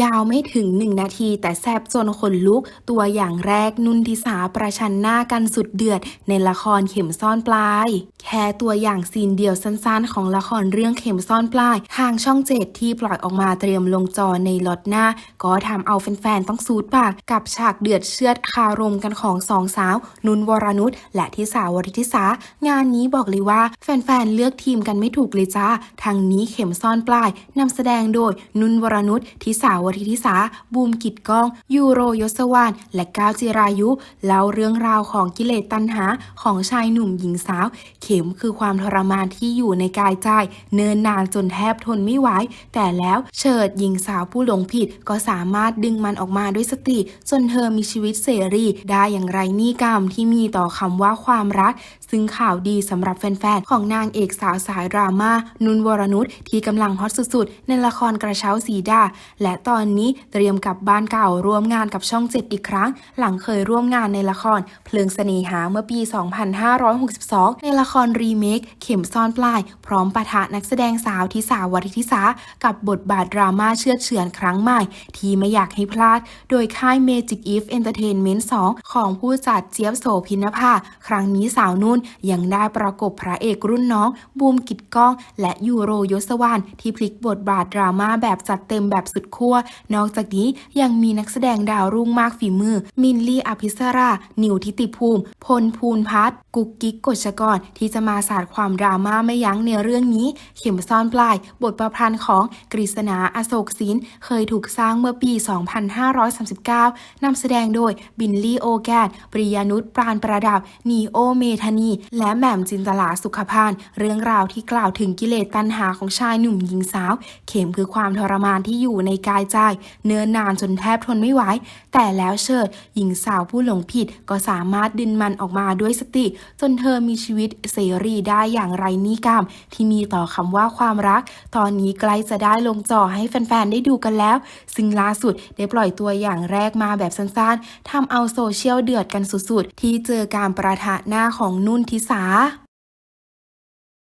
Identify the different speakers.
Speaker 1: ยาวไม่ถึง 1 นาที แต่แซบจนขนลุก ตัวอย่างแรกนุ่นทิสาประชันหน้ากันสุดเดือด ในละครเข็มซ่อนปลาย แค่ตัวอย่างซีนเดียวสั้นๆ ของละครเรื่องเข็มซ่อนปลาย ทางช่องเจ็ดที่ปล่อยออกมาเตรียมลงจอในล็อตหน้า ก็ทำเอาแฟนๆ ต้องสูดปาก กับฉากเดือดเชือดคารมกันของสองสาว นุนวรนุชและทิสาวริทิสางานนี้บอกเลยว่า แฟนๆเลือกทีมกันไม่ถูกเลยจ้าทางนี้เข็มซ่อนปลายนำแสดงโดยนุนวรนุชทิสาวริทิสา บูมกิจก้อง ยูโรยศวรรณและก้าวจิรายุ เล่าเรื่องราวของกิเลสตัณหาของชายหนุ่มหญิงสาว เข็มคือความทรมานที่อยู่ในกายใจ เนินนานจนแทบทนไม่ไหว แต่แล้วเฉิดหญิงสาวผู้หลงผิดก็สามารถดึงมันออกมาด้วยสติ จนเธอมีชีวิตเสรีได้อย่างไรนี่กรรมที่มีต่อคำว่าความรัก ซึ่งข่าวดีสำหรับแฟนๆ ของนางเอกสาวสายดราม่า นุนวรนุชที่กำลังฮอตสุดๆ ในละครกระเช้าสีดา และตอนนี้เตรียมกลับบ้านเก่าร่วมงานกับช่องเจ็ดอีกครั้ง หลังเคยร่วมงานในละคร เพลิงเสน่หาเมื่อปี 2562 ในละครรีเมคเข็มซ่อนปลาย พร้อมปะทะนักแสดงสาวทิสาวริทิสากับบทบาทดราม่าเชื่อเฉือนครั้งใหม่ ที่ไม่อยากให้พลาด โดยค่าย Magic Eve Entertainment 2 ของผู้จัดเจี๊ยบโสพินภาครั้งนี้สาวนุ่นยังได้ประกบพระเอกรุ่นน้อง บูมกิดก้อง และยูโรยศวรรณที่พลิกบทบาทดราม่าแบบจัดเต็มแบบสุดขั้วนอกจากนี้ยังมีนักแสดงดาวรุ่งมากฝีมือ มินลี่อภิสรา นิวทิติภูมิ พลภูนพัฒน์กุ๊กกิ๊กกฎชกร ที่จะมาสาดความดราม่าไม่ยั้งในเรื่องนี้ เข็มซ่อนปลาย บทประพันธ์ของกฤษณาอโศกสินเคยถูกสร้างเมื่อปี 2539 นำแสดงโดยบินลี่โอแกนปริยานุชปราณประดับ นีโอเมธานี และแหม่มจินตลาสุขพาน เรื่องราวที่กล่าวถึงกิเลสตัณหาของชายหนุ่มหญิงสาว เข็มคือความทรมานที่อยู่ในกายายใจ เนื้อนานจนแทบทนไม่ไหว แต่แล้วเชิดหญิงสาวผู้หลงผิดก็สามารถดึงมันออกมาด้วยสติ จนเธอมีชีวิตเสรีได้อย่างไรนี่กรรม ที่มีต่อคำว่าความรัก ตอนนี้ใกล้จะได้ลงจอให้แฟนๆ ได้ดูกันแล้ว ซึ่งล่าสุดได้ปล่อยตัวอย่างแรกมาแบบสั้นๆทำเอาโซเชียลเดือดกันสุดๆ ที่เจอการประทะหน้าของนุ่นทิสา